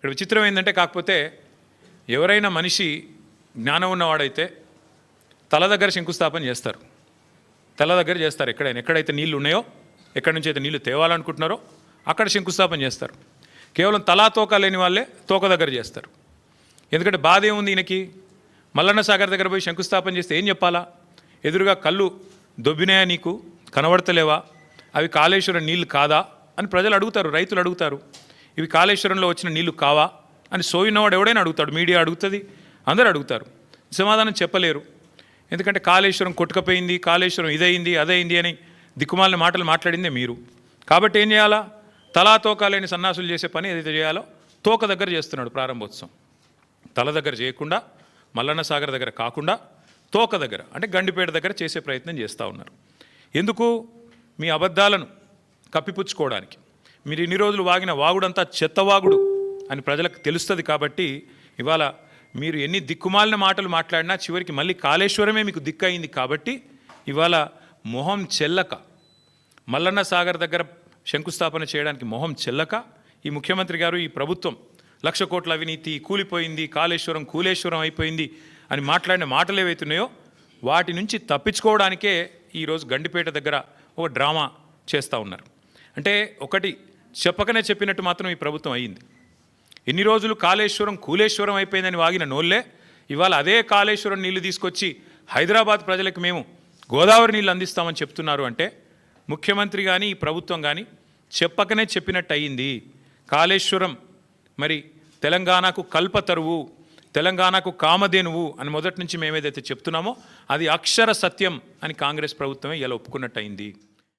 ఇక్కడ విచిత్రం ఏంటంటే కాకపోతే ఎవరైనా మనిషి జ్ఞానం ఉన్నవాడైతే తల దగ్గర శంకుస్థాపన చేస్తారు. తల దగ్గర చేస్తారు ఎక్కడైనా. ఎక్కడైతే నీళ్ళు ఉన్నాయో ఎక్కడి నుంచి అయితే నీళ్ళు తేవాలనుకుంటున్నారో అక్కడ శంకుస్థాపన చేస్తారు. కేవలం తలా తోక లేని వాళ్ళే తోక దగ్గర చేస్తారు. ఎందుకంటే బాధ ఏముంది ఈయనకి? మల్లన్న సాగర్ దగ్గర పోయి శంకుస్థాపన చేస్తే ఏం చెప్పాలా? ఎదురుగా కళ్ళు దొబ్బినాయా నీకు? కనబడతలేవా? అవి కాళేశ్వరం నీళ్ళు కాదా? అని ప్రజలు అడుగుతారు రైతులు అడుగుతారు. ఇవి కాళేశ్వరంలో వచ్చిన నీళ్ళు కావా అని సోయినవాడు ఎవడైనా అడుగుతాడు. మీడియా అడుగుతుంది అందరూ అడుగుతారు. సమాధానం చెప్పలేరు. ఎందుకంటే కాళేశ్వరం కొట్టుకపోయింది కాళేశ్వరం ఇదయింది అదయింది అని దిక్కుమాలిన మాటలు మాట్లాడిందే మీరు. కాబట్టి ఏం చేయాలా? తలా తోక లేని సన్నాసులు చేసే పని ఏదైతే చేయాలో తోక దగ్గర చేస్తున్నాడు ప్రారంభోత్సవం. తల దగ్గర చేయకుండా మల్లన్న సాగర్ దగ్గర కాకుండా తోక దగ్గర అంటే గండిపేట దగ్గర చేసే ప్రయత్నం చేస్తూ ఉన్నారు. ఎందుకు? మీ అబద్ధాలను కప్పిపుచ్చుకోవడానికి. మీరు ఇన్ని రోజులు వాగిన వాగుడంతా చెత్తవాగుడు అని ప్రజలకు తెలుస్తుంది కాబట్టి ఇవాళ మీరు ఎన్ని దిక్కుమాలిన మాటలు మాట్లాడినా చివరికి మళ్ళీ కాళేశ్వరమే మీకు దిక్కయింది కాబట్టి ఇవాళ మొహం చెల్లక. మల్లన్న సాగర్ దగ్గర శంకుస్థాపన చేయడానికి మొహం చెల్లక. ఈ ముఖ్యమంత్రి గారు ఈ ప్రభుత్వం లక్ష కోట్ల అవినీతి కూలిపోయింది కాళేశ్వరం కూలేశ్వరం అయిపోయింది అని మాట్లాడిన మాటలు ఏవైతున్నాయో వాటి నుంచి తప్పించుకోవడానికే ఈరోజు గండిపేట దగ్గర ఒక డ్రామా చేస్తూ ఉన్నారు. అంటే ఒకటి చెప్పకనే చెప్పినట్టు మాత్రం ఈ ప్రభుత్వం అయ్యింది. ఎన్ని రోజులు కాళేశ్వరం కూలేశ్వరం అయిపోయిందని వాగిన నోళ్ళే ఇవాళ అదే కాళేశ్వరం నీళ్ళు తీసుకొచ్చి హైదరాబాద్ ప్రజలకు మేము గోదావరి నీళ్ళు అందిస్తామని చెప్తున్నారు అంటే ముఖ్యమంత్రి కానీ ఈ ప్రభుత్వం కానీ చెప్పకనే చెప్పినట్టు అయ్యింది. కాళేశ్వరం మరి తెలంగాణకు కల్పతరువు తెలంగాణకు కామధేనువు అని మొదటి నుంచి మేమేదైతే చెప్తున్నామో అది అక్షర సత్యం అని కాంగ్రెస్ ప్రభుత్వమే ఇలా ఒప్పుకున్నట్టు అయింది